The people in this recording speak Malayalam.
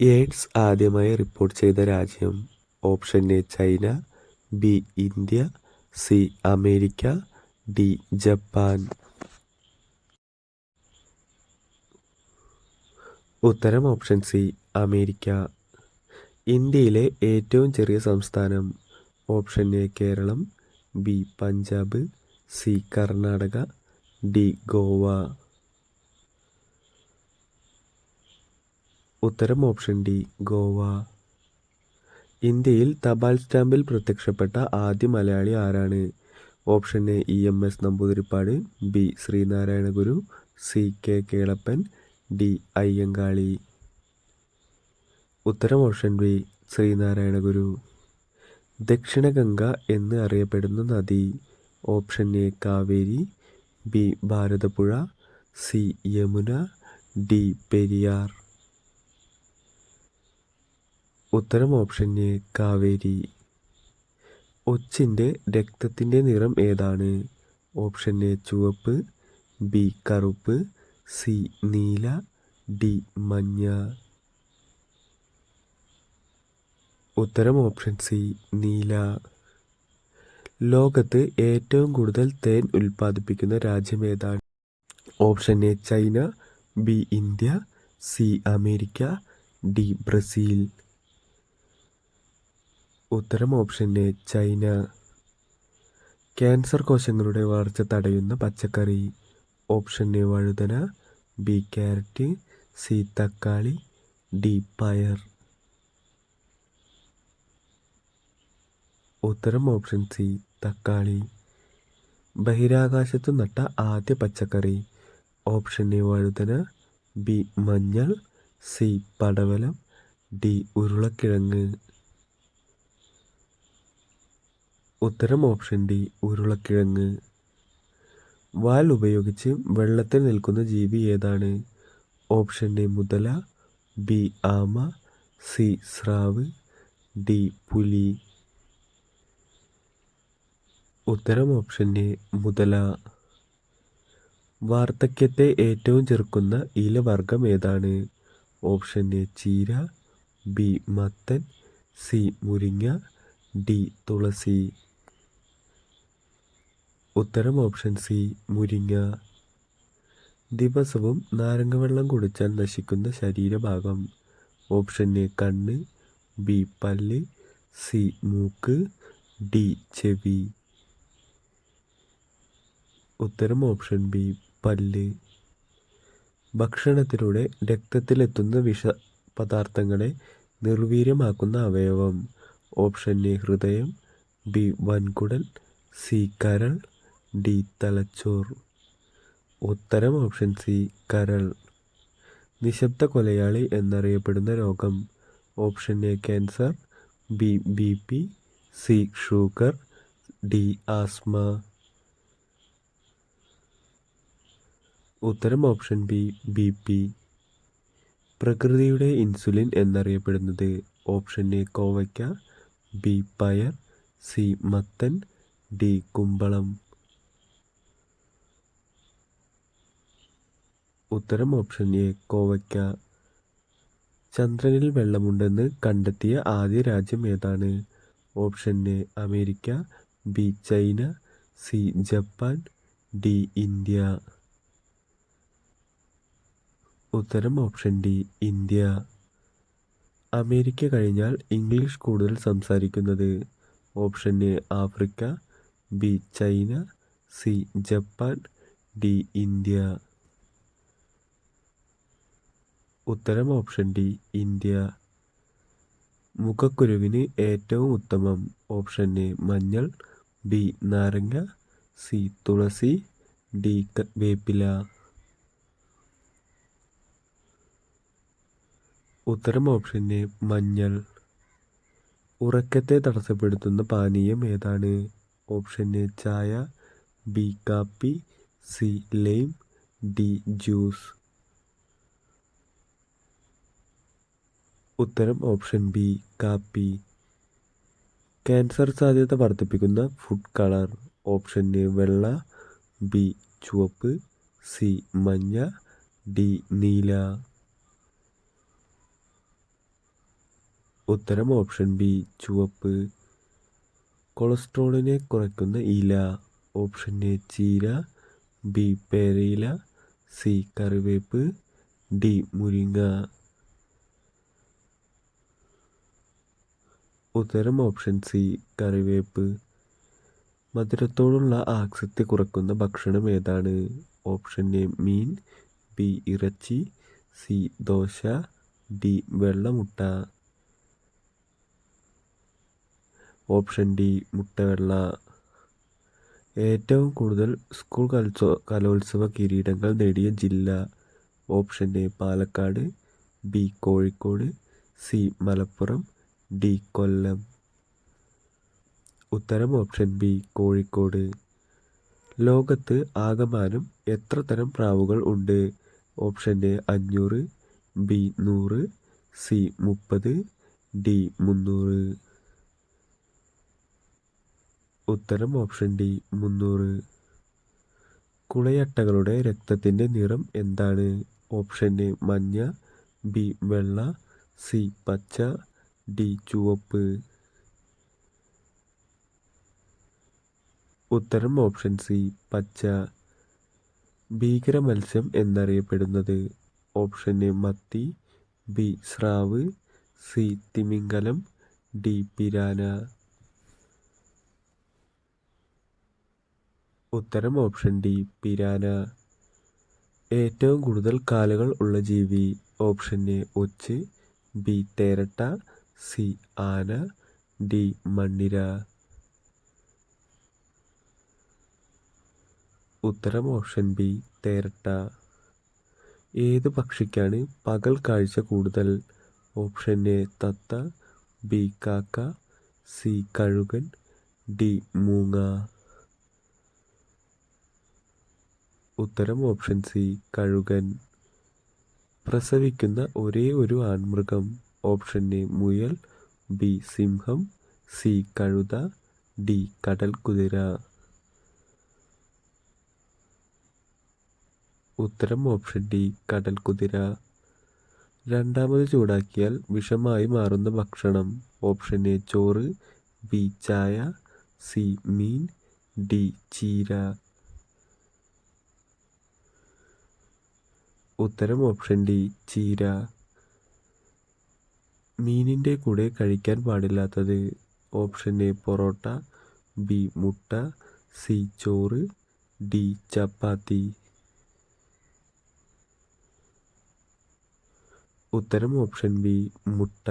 എയ്ഡ്സ് ആദ്യമായി റിപ്പോർട്ട് ചെയ്ത രാജ്യം option A China B India C America D Japan. ഉത്തരം ഓപ്ഷൻ സി അമേരിക്ക. ഇന്ത്യയിലെ ഏറ്റവും ചെറിയ സംസ്ഥാനം option A Keralam B Punjab C Karnataka D Goa. ഉത്തരം ഓപ്ഷൻ ഡി ഗോവ. ഇന്ത്യയിൽ തപാൽ സ്റ്റാമ്പിൽ പ്രത്യക്ഷപ്പെട്ട ആദ്യ മലയാളി ആരാണ്? Option A E M S Namboodiripad B Sree Narayana Guru C K Kelappan D Ayyankali. ഉത്തരം ഓപ്ഷൻ ബി ശ്രീനാരായണ ഗുരു. ദക്ഷിണഗംഗ എന്ന് അറിയപ്പെടുന്ന നദി. Option A Kaveri B Bharathapuzha C Yamuna D Periyar. ഉത്തരം ഓപ്ഷൻ എ കാവേരി. ഒച്ചിന്റെ രക്തത്തിന്റെ നിറം ഏതാണ്? ഓപ്ഷൻ എ ചുവപ്പ് ബി കറുപ്പ് സി നീല ഡി മഞ്ഞ. ഉത്തരം ഓപ്ഷൻ സി നീല. ലോകത്ത് ഏറ്റവും കൂടുതൽ തേൻ ഉൽപ്പാദിപ്പിക്കുന്ന രാജ്യം ഏതാണ്? Option A China B India C America D Brazil. ഉത്തരം ഓപ്ഷൻ എ ചൈന. ക്യാൻസർ കോശങ്ങളുടെ വളർച്ച തടയുന്ന പച്ചക്കറി. ഓപ്ഷൻ എ വഴുതന. ബി ക്യാരറ്റ് സി തക്കാളി. ഡി പയർ. ഉത്തരം ഓപ്ഷൻ സി തക്കാളി. ബഹിരാകാശത്ത് നട്ട ആദ്യ പച്ചക്കറി. ഓപ്ഷൻ എ വഴുതന. ബി മഞ്ഞൾ. സി പടവലം. ഡി ഉരുളക്കിഴങ്ങ്. ഉത്തരം ഓപ്ഷൻ ഡി ഉരുളക്കിഴങ്ങ്. വാൽ ഉപയോഗിച്ച് വെള്ളത്തിൽ നിൽക്കുന്ന ജീവി ഏതാണ്? ഓപ്ഷൻ എ മുതല ബി ആമ സി സ്രാവ് ഡി പുലി. ഉത്തരം ഓപ്ഷൻ എ മുതല. വാർദ്ധക്യത്തെ ഏറ്റവും ചെറുക്കുന്ന ഇലവർഗം ഏതാണ്? ഓപ്ഷൻ എ ചീര ബി മത്തൻ സി മുരിങ്ങ ഡി തുളസി. ഉത്തരം ഓപ്ഷൻ സി മുരിങ്ങ. ദിവസവും നാരങ്ങവെള്ളം കുടിച്ചാൽ നശിക്കുന്ന ശരീരഭാഗം. ഓപ്ഷൻ എ കണ്ണ്. ബി പല്ല്. സി മൂക്ക്. ഡി ചെവി. ഉത്തരം ഓപ്ഷൻ ബി പല്ല്. ഭക്ഷണത്തിലൂടെ രക്തത്തിലെത്തുന്ന വിഷ പദാർത്ഥങ്ങളെ നിർവീര്യമാക്കുന്ന അവയവം. ഓപ്ഷൻ എ ഹൃദയം. ബി വൻകുടൽ. സി കരൾ. ഡി തലച്ചോർ. ഉത്തരം ഓപ്ഷൻ സി കരൾ. നിശബ്ദ കൊലയാളി എന്നറിയപ്പെടുന്ന രോഗം. Option A cancer. B B P. C sugar. D asthma. ഉത്തരം ഓപ്ഷൻ ബി ബി പി. പ്രകൃതിയുടെ ഇൻസുലിൻ എന്നറിയപ്പെടുന്നത്. ഓപ്ഷൻ എ കോവയ്ക്ക. ബി പയർ. സി മത്തൻ. ഡി കുമ്പളം. ഉത്തരം ഓപ്ഷൻ എ കോവയ്ക്ക. ചന്ദ്രനിൽ വെള്ളമുണ്ടെന്ന് കണ്ടെത്തിയ ആദ്യ രാജ്യം ഏതാണ്? Option A America. B China. C Japan. D India. ഉത്തരം ഓപ്ഷൻ ഡി ഇന്ത്യ. അമേരിക്ക കഴിഞ്ഞാൽ ഇംഗ്ലീഷ് കൂടുതൽ സംസാരിക്കുന്നത്. Option A Africa. B China. C Japan. D India. ഉത്തരം ഓപ്ഷൻ ഡി ഇന്ത്യ. മുഖക്കുരുവിന് ഏറ്റവും ഉത്തമം ഓപ്ഷൻ എ മഞ്ഞൾ. ബി നാരങ്ങ. സി തുളസി. ഡി വേപ്പില. ഉത്തരം ഓപ്ഷൻ എ മഞ്ഞൾ. ഉറക്കത്തെ തടസ്സപ്പെടുത്തുന്ന പാനീയം ഏതാണ്? ഓപ്ഷൻ എ ചായ. ബി കാപ്പി. C lime. D juice. ഉത്തരം ഓപ്ഷൻ ബി കാപ്പി. ക്യാൻസർ സാധ്യത വർദ്ധിപ്പിക്കുന്ന ഫുഡ് കളർ ഓപ്ഷൻ എ വെള്ള ബി ചുവപ്പ് സി മഞ്ഞ ഡി നീല. ഉത്തരം ഓപ്ഷൻ ബി ചുവപ്പ്. കൊളസ്ട്രോളിനെ കുറയ്ക്കുന്ന ഇല ഓപ്ഷൻ എ ചീര ബി പേരയില സി കറിവേപ്പ് ഡി മുരിങ്ങ. ഉത്തരം ഓപ്ഷൻ സി കറിവേപ്പ്. മധുരത്തോടുള്ള ആസക്തി കുറക്കുന്ന ഭക്ഷണം ഏതാണ്? ഓപ്ഷൻ എ മീൻ. ബി ഇറച്ചി. സി ദോശ. ഡി വെള്ളമുട്ട. ഓപ്ഷൻ ഡി മുട്ടവെള്ള. ഏറ്റവും കൂടുതൽ സ്കൂൾ കലോത്സവ കലോത്സവ കിരീടങ്ങൾ നേടിയ ജില്ല option A Palakkad. B Kozhikode. C Malappuram. D Kollam. ഉത്തരം ഓപ്ഷൻ ബി കോഴിക്കോട്. ലോകത്ത് ആകമാനം എത്ര തരം പ്രാവുകൾ ഉണ്ട്? ഓപ്ഷൻ എ അഞ്ഞൂറ്. ബി നൂറ്. സി മുപ്പത്. ഡി മുന്നൂറ്. ഉത്തരം ഓപ്ഷൻ ഡി മുന്നൂറ്. കുളയട്ടകളുടെ രക്തത്തിന്റെ നിറം എന്താണ്? ഓപ്ഷൻ എ മഞ്ഞ. ബി വെള്ള. സി പച്ച. ഡി ചുവപ്പ് ഉത്തരം ഓപ്ഷൻ സി പച്ച. ഭീകര മത്സ്യം എന്നറിയപ്പെടുന്നത് ഓപ്ഷൻ എ മത്തി. ബി സ്രാവ്. സി തിമിംഗലം. D piranha. ഉത്തരം ഓപ്ഷൻ ഡി പിരാന. ഏറ്റവും കൂടുതൽ കാലുകൾ ഉള്ള ജീവി ഓപ്ഷൻ എ ഒച്ച്. ബി തേരട്ട. സി ആന ഡി മണ്ണിര. ഉത്തരം ഓപ്ഷൻ ബി തേരട്ട. ഏത് പക്ഷിക്കാണ് പകൽ കാഴ്ച കൂടുതൽ? ഓപ്ഷൻ എ തത്ത. ബി കാക്ക. സി കഴുകൻ. ഡി മൂങ്ങ. ഉത്തരം ഓപ്ഷൻ സി കഴുകൻ. പ്രസവിക്കുന്ന ഒരേ ഒരു ആൺമൃഗം. ഓപ്ഷൻ എ മുയൽ ബി സിംഹം സി കഴുത ഡി കടൽ കുതിര ഉത്തരം ഓപ്ഷൻ ഡി കടൽ കുതിര രണ്ടാമത് ചൂടാക്കിയാൽ വിഷമായി മാറുന്ന ഭക്ഷണം. ഓപ്ഷൻ എ ചോറ് ബി ചായ സി മീൻ ഡി ചീര. ഉത്തരം ഓപ്ഷൻ ഡി ചീര. മീനിന്റെ കൂടെ കഴിക്കാൻ പാടില്ലാത്തത് ഓപ്ഷൻ എ പൊറോട്ട ബി മുട്ട സി ചോറ് ഡി ചപ്പാത്തി. ഉത്തരം ഓപ്ഷൻ ബി മുട്ട.